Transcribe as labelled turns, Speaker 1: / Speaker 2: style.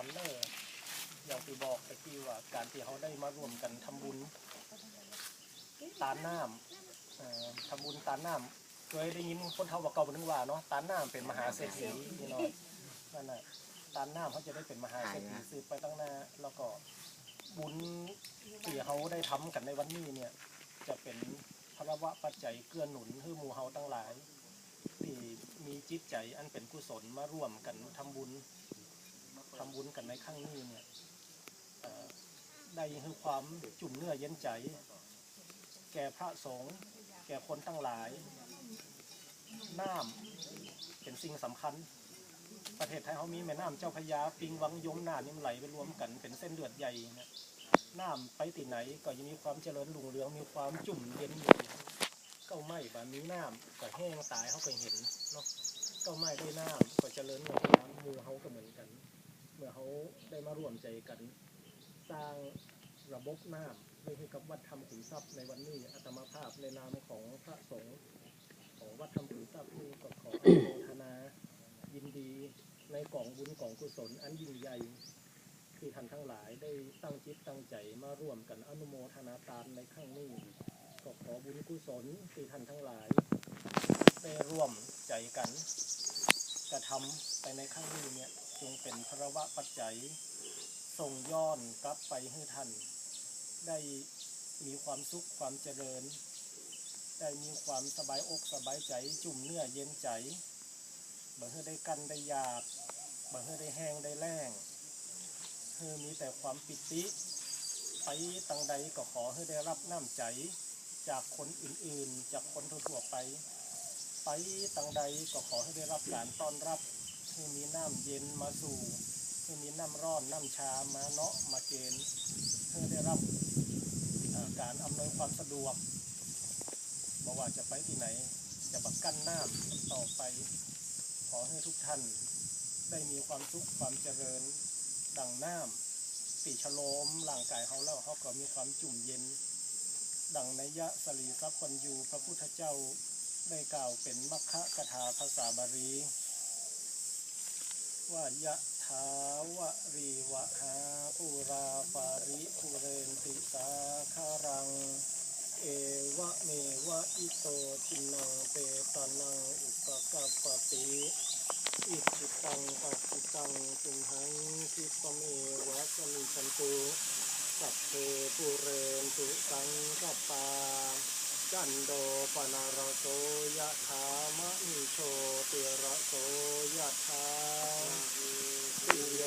Speaker 1: อนเนอร์อย่างที่บอกตะกี้ว่าการที่เขาได้มาร่วมกันทำบุญตานน้ำทำบุญตานน้ำเคยได้ยินคนเฒ่าว่าเก่านึงว่าเนาะตานน้ำเป็นมหาเศรษฐีนี่เนาะนั่นน่ะตานน้ำเขาจะได้เป็นมหาเศรษฐีสืบไปตั้งหน้าแล้วก็บุญที่เขาได้ทำกันในวันนี้เนี่ย จะเป็นพระวะปัจจัยเกื้อหนุนให้หมู่เฮาทั้งหลายที่มีจิตใจอันเป็นกุศลมาร่วมกันทำบุญ ทำบุญกันในครั้งนี้เนี่ยได้ให้ความจุ่มเนื้อเย็นใจ แก่พระสงฆ์แก่คนทั้งหลาย น้ำเป็นสิ่งสำคัญ ประเทศไทยเขามีแม่น้ำเจ้าพยาปิงวังยมน่านนี่มันไหลไปรวมกันเป็นเส้นเลือดใหญ่นะน้ำไปที่ไหนก็ยังมีความเจริญรุ่งเรืองมีความจุ่มเย็นอยู่เก้าไม้บามีน้ำก็แห้งตายเขาก็เห็นเนาะเก้าไม้ได้น้ำก็เจริญงอกงามหมูเขาก็เหมือนกัน มื่อเขาได้มาร่วมใจกัน สร้างระบบน้ำให้กับวัดธรรมขุนทรัพย์ในวันนี้อาตมาภาพในนามของพระสงฆ์ของวัดธรรมขุนทรัพย์นี่ก็ขออนุโมทนายินดีในกล่องบุญกล่องกุศลอันยิ่งใหญ่ที่ท่านทั้งหลายได้ตั้งจิตตั้งใจมาร่วมกันอนุโมทนาตามในครั้งนี้ก็ขอบุญกุศลที่ท่านทั้งหลายได้ร่วมใจกันกระทำไปในครั้งนี้เนี่ย จงเป็นพระวะปัจจัยส่งย้อนกลับไปให้ท่าน ได้มีความสุขความเจริญ ได้มีความสบายอกสบายใจจุ่มเนื้อเย็นใจบ่ให้ได้กันได้ยากบ่ให้ได้แห้งได้แล้งเพื่อมีแต่ความปิติไปตังใดก็ขอให้ได้รับน้ำใจจากคนอื่นๆ จากคนทั่วๆไป ไปตังใดก็ขอให้ได้รับการต้อนรับ ให้มีน้ำเย็นมาสู่ให้มีน้ำร้อนน้ำชามาเนาะมาเกณฑ์ให้ได้รับการอำนวยความสะดวกบอกว่าจะไปที่ไหนจะบักกั้นน้ำต่อไปขอให้ทุกท่านได้มีความสุขความเจริญดังน้ำปีชโลมร่างกายเขาแล้วเขาก็มีความจุ่มเย็น ดังในยะสลีทรัพย์คนอยู่พระพุทธเจ้าได้กล่าวเป็นมัคคะกถาภาษาบาลี ว่ายะถาวะรีวะหาปุราปาริปุเรนติสาคารัง เอวะเมวะอิโตทินังเปตานังอุปกัปปติอิจิตังปัจจิตังตุมหังคิปเมวะสมิชันตุสัพเพปุเรนตุสังกปา จันโดปนารโสยะถามะนิโชติระโสยะถาสิโย